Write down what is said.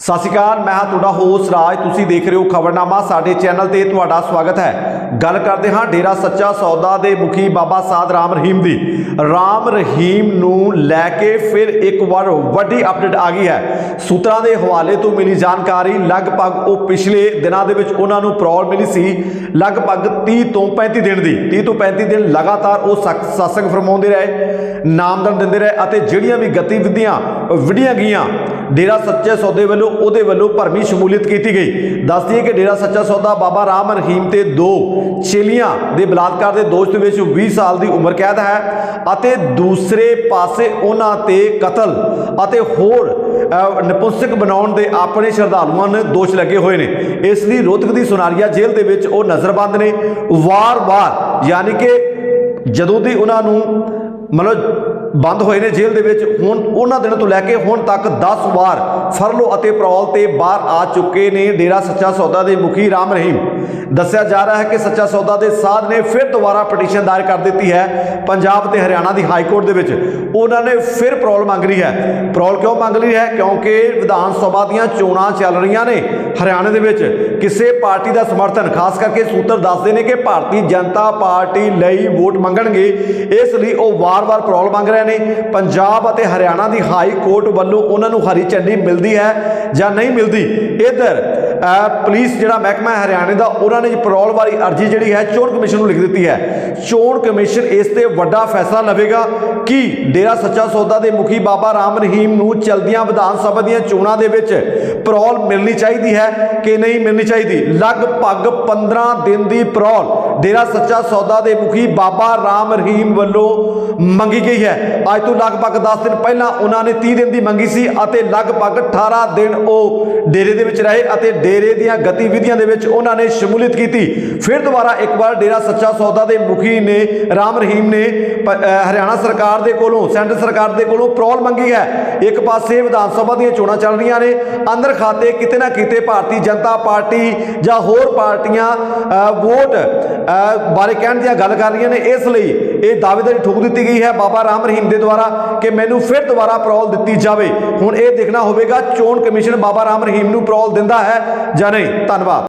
ਸਤਿ ਸ਼੍ਰੀ ਅਕਾਲ, ਮੈਂ ਹਾਂ ਤੁਹਾਡਾ ਹੋਸਟ ਰਾਜ। ਤੁਸੀਂ ਦੇਖ ਰਹੇ ਹੋ ਖਬਰਨਾਮਾ, ਸਾਡੇ ਚੈਨਲ ਤੇ ਤੁਹਾਡਾ ਸਵਾਗਤ ਹੈ। ਗੱਲ ਕਰਦੇ ਹਾਂ ਡੇਰਾ ਸੱਚਾ ਸੌਦਾ ਦੇ ਮੁਖੀ ਬਾਬਾ ਸਾਧ ਰਾਮ ਰਹੀਮ ਦੀ। ਰਾਮ ਰਹੀਮ ਨੂੰ ਲੈ ਕੇ ਫਿਰ ਇੱਕ ਵਾਰ ਵੱਡੀ ਅਪਡੇਟ ਆ ਗਈ ਹੈ। ਸੂਤਰਾਂ ਦੇ ਹਵਾਲੇ ਤੋਂ ਮਿਲੀ ਜਾਣਕਾਰੀ, ਲਗਭਗ ਉਹ ਪਿਛਲੇ ਦਿਨਾਂ ਦੇ ਵਿੱਚ ਉਹਨਾਂ ਨੂੰ ਪ੍ਰੋਲ ਮਿਲੀ ਸੀ, ਲਗਭਗ 30 ਤੋਂ 35 ਦਿਨ ਦੀ। 30 ਤੋਂ 35 ਦਿਨ ਲਗਾਤਾਰ ਉਹ ਸਖ- ਸਤਸੰਗ ਫਰਮਾਉਂਦੇ ਰਹੇ ਨਾਮਦਨ ਦਿੰਦੇ ਰਹੇ ਅਤੇ ਜਿਹੜੀਆਂ ਵੀ ਗਤੀਵਿਧੀਆਂ ਵਿੜੀਆਂ ਗਈਆਂ ਡੇਰਾ ਸੱਚੇ ਸੌਦੇ ਵੱਲੋਂ ਉਹਦੇ ਵੱਲੋਂ ਭਰਮੀ ਸ਼ਮੂਲੀਅਤ ਕੀਤੀ ਗਈ। ਦੱਸਦੀ ਹੈ ਕਿ ਡੇਰਾ ਸੱਚਾ ਸੌਦਾ ਬਾਬਾ ਰਾਮ ਰਹੀਮ ਤੇ ਦੋ ਚੇਲੀਆਂ ਦੇ ਬਲਾਤਕਾਰ ਦੇ ਦੋਸ਼ ਦੇ ਵਿੱਚ 20 ਸਾਲ ਦੀ ਉਮਰ ਕੈਦ ਹੈ ਅਤੇ ਦੂਸਰੇ ਪਾਸੇ ਉਹਨਾਂ ਤੇ ਕਤਲ ਅਤੇ ਹੋਰ ਅਹ, ਨਪੁੰਸਕ ਬਣਾਉਣ ਦੇ ਆਪਣੇ ਸ਼ਰਧਾਲੂਆਂ ਨੇ ਦੋਸ਼ ਲੱਗੇ ਹੋਏ ਨੇ। ਇਸ ਲਈ ਰੋਹਤਕ ਦੀ ਸੁਨਾਰੀਆ ਜੇਲ੍ਹ ਦੇ ਵਿੱਚ ਉਹ ਨਜ਼ਰਬੰਦ ਨੇ। ਵਾਰ-ਵਾਰ ਯਾਨੀ ਕਿ ਜਦੋਂ ਦੀ ਉਹਨਾਂ ਨੂੰ ਮਤਲਬ ਬੰਦ ਹੋਏ ਨੇ ਜੇਲ੍ਹ ਦੇ ਵਿੱਚ। ਹੁਣ ਉਹਨਾਂ ਦਿਨਾਂ ਤੋਂ ਲੈ ਕੇ ਹੁਣ ਤੱਕ 10 ਵਾਰ ਫਰਲੋ ਅਤੇ ਪ੍ਰੋਲ ਤੇ ਬਾਹਰ ਆ ਚੁੱਕੇ ਨੇ ਡੇਰਾ ਸੱਚਾ ਸੌਦਾ ਦੇ ਮੁਖੀ ਰਾਮ ਰਹੀਮ। ਦੱਸਿਆ ਜਾ ਰਿਹਾ ਹੈ ਕਿ ਸੱਚਾ ਸੌਦਾ ਦੇ ਸਾਧ ਨੇ ਫਿਰ ਦੁਬਾਰਾ ਪਟੀਸ਼ਨ ਦਾਇਰ ਕਰ ਦਿੱਤੀ ਹੈ। ਪੰਜਾਬ ਤੇ ਹਰਿਆਣਾ ਦੀ ਹਾਈ ਕੋਰਟ ਦੇ ਵਿੱਚ ਉਹਨਾਂ ਨੇ ਫਿਰ ਪ੍ਰੋਲ ਮੰਗ ਰਹੀ ਹੈ। ਪ੍ਰੋਲ ਕਿਉਂ ਮੰਗ ਲਈ ਹੈ? ਕਿਉਂਕਿ ਵਿਧਾਨ ਸਭਾ ਦੀਆਂ ਚੋਣਾਂ ਚੱਲ ਰਹੀਆਂ ਨੇ ਹਰਿਆਣੇ ਦੇ ਵਿੱਚ। ਕਿਸੇ ਪਾਰਟੀ ਦਾ ਸਮਰਥਨ, ਖਾਸ ਕਰਕੇ ਸੂਤਰ ਦੱਸਦੇ ਨੇ ਕਿ ਭਾਰਤੀ ਜਨਤਾ ਪਾਰਟੀ ਲਈ ਵੋਟ ਮੰਗਣਗੇ। ਇਸ ਲਈ ਉਹ ਵਾਰ-ਵਾਰ ਪ੍ਰੋਲ ਮੰਗ ਰਹੇ ਨੇ। ਪੰਜਾਬ ਅਤੇ ਹਰਿਆਣਾ ਦੀ ਹਾਈ ਕੋਰਟ ਵੱਲੋਂ ਉਹਨਾਂ ਨੂੰ ਹਰੀ ਝੰਡੀ ਮਿਲਦੀ ਹੈ ਜਾਂ ਨਹੀਂ ਮਿਲਦੀ? ਇਧਰ ਪੁਲਿਸ ਜਿਹੜਾ ਮਹਿਕਮਾ ਹੈ ਹਰਿਆਣੇ ਦਾ, ਉਹਨਾਂ ਨੇ ਜੀ ਵਾਲੀ ਅਰਜੀ ਜਿਹੜੀ ਹੈ ਚੋਣ ਕਮਿਸ਼ਨ ਨੂੰ ਲਿਖ ਦਿੱਤੀ ਹੈ। ਚੋਣ ਕਮਿਸ਼ਨ ਇਸ ਤੇ ਵੱਡਾ ਫੈਸਲਾ ਲਵੇਗਾ ਕਿ ਡੇਰਾ ਸੱਚਾ ਸੌਦਾ ਦੇ ਮੁਖੀ ਬਾਬਾ ਰਾਮ ਰਹੀਮ ਨੂੰ ਚਲਦੀਆਂ ਵਿਧਾਨ ਸਭਾ ਦੀਆਂ ਚੋਣਾਂ ਦੇ ਵਿੱਚ ਪ੍ਰੋਲ ਮਿਲਣੀ ਚਾਹੀਦੀ ਹੈ ਕਿ ਨਹੀਂ ਮਿਲਣੀ ਚਾਹੀਦੀ? ਲਗਭਗ 15 ਦਿਨ ਦੀ ਪ੍ਰੋਲ ਡੇਰਾ ਸੱਚਾ ਸੌਦਾ ਦੇ ਮੁਖੀ ਬਾਬਾ ਰਾਮ ਰਹੀਮ ਵੱਲੋਂ ਮੰਗੀ ਗਈ ਹੈ। ਅੱਜ ਤੋਂ ਲਗਭਗ 10 ਦਿਨ ਪਹਿਲਾਂ ਉਹਨਾਂ ਨੇ 30 ਦਿਨ ਦੀ ਮੰਗੀ ਸੀ ਅਤੇ ਲਗਭਗ 18 ਦਿਨ ਉਹ ਡੇਰੇ ਦੇ ਵਿੱਚ ਰਹੇ ਅਤੇ ਡੇਰੇ ਦੀਆਂ ਗਤੀਵਿਧੀਆਂ ਦੇ ਵਿੱਚ ਉਹਨਾਂ ਨੇ ਸ਼ਮੂਲੀਅਤ ਕੀਤੀ। ਫਿਰ ਦੁਬਾਰਾ ਇੱਕ ਵਾਰ ਡੇਰਾ ਸੱਚਾ ਸੌਦਾ ਦੇ ਮੁਖੀ ਨੇ, ਰਾਮ ਰਹੀਮ ਨੇ, ਪ- ਹਰਿਆਣਾ ਸਰਕਾਰ ਦੇ ਕੋਲੋਂ, ਸੈਂਟਰ ਸਰਕਾਰ ਦੇ ਕੋਲੋਂ ਪ੍ਰੋਲ ਮੰਗੀ ਹੈ। ਇੱਕ ਪਾਸੇ ਵਿਧਾਨ ਸਭਾ ਦੀਆਂ ਚੋਣਾਂ ਚੱਲ ਰਹੀਆਂ ਨੇ, ਅੰਦਰ ਖਾਤੇ ਕਿਤੇ ਨਾ ਕਿਤੇ ਭਾਰਤੀ ਜਨਤਾ ਪਾਰਟੀ ਜਾਂ ਹੋਰ ਪਾਰਟੀਆਂ ਵੋਟ ਬਾਰੇ ਕਹਿਣ ਦੀਆਂ ਗੱਲ ਕਰ ਰਹੀਆਂ ਨੇ। ਇਸ ਲਈ ਇਹ ਦਾਅਵੇਦਾਰੀ ਠੋਕ ਦਿੱਤੀ ਗਈ ਹੈ ਬਾਬਾ ਰਾਮ ਰਹੀਮ ਦੇ ਦੁਆਰਾ ਕਿ ਮੈਨੂੰ ਫਿਰ ਦੁਬਾਰਾ ਪ੍ਰੋਲ ਦਿੱਤੀ ਜਾਵੇ। ਹੁਣ ਇਹ ਦੇਖਣਾ ਹੋਵੇਗਾ, ਚੋਣ ਕਮਿਸ਼ਨ ਬਾਬਾ ਰਾਮ ਰਹੀਮ ਨੂੰ ਪ੍ਰੋਲ ਦਿੰਦਾ ਹੈ। ਹੈ ਜਾਂ ਨਹੀਂ? ਧੰਨਵਾਦ।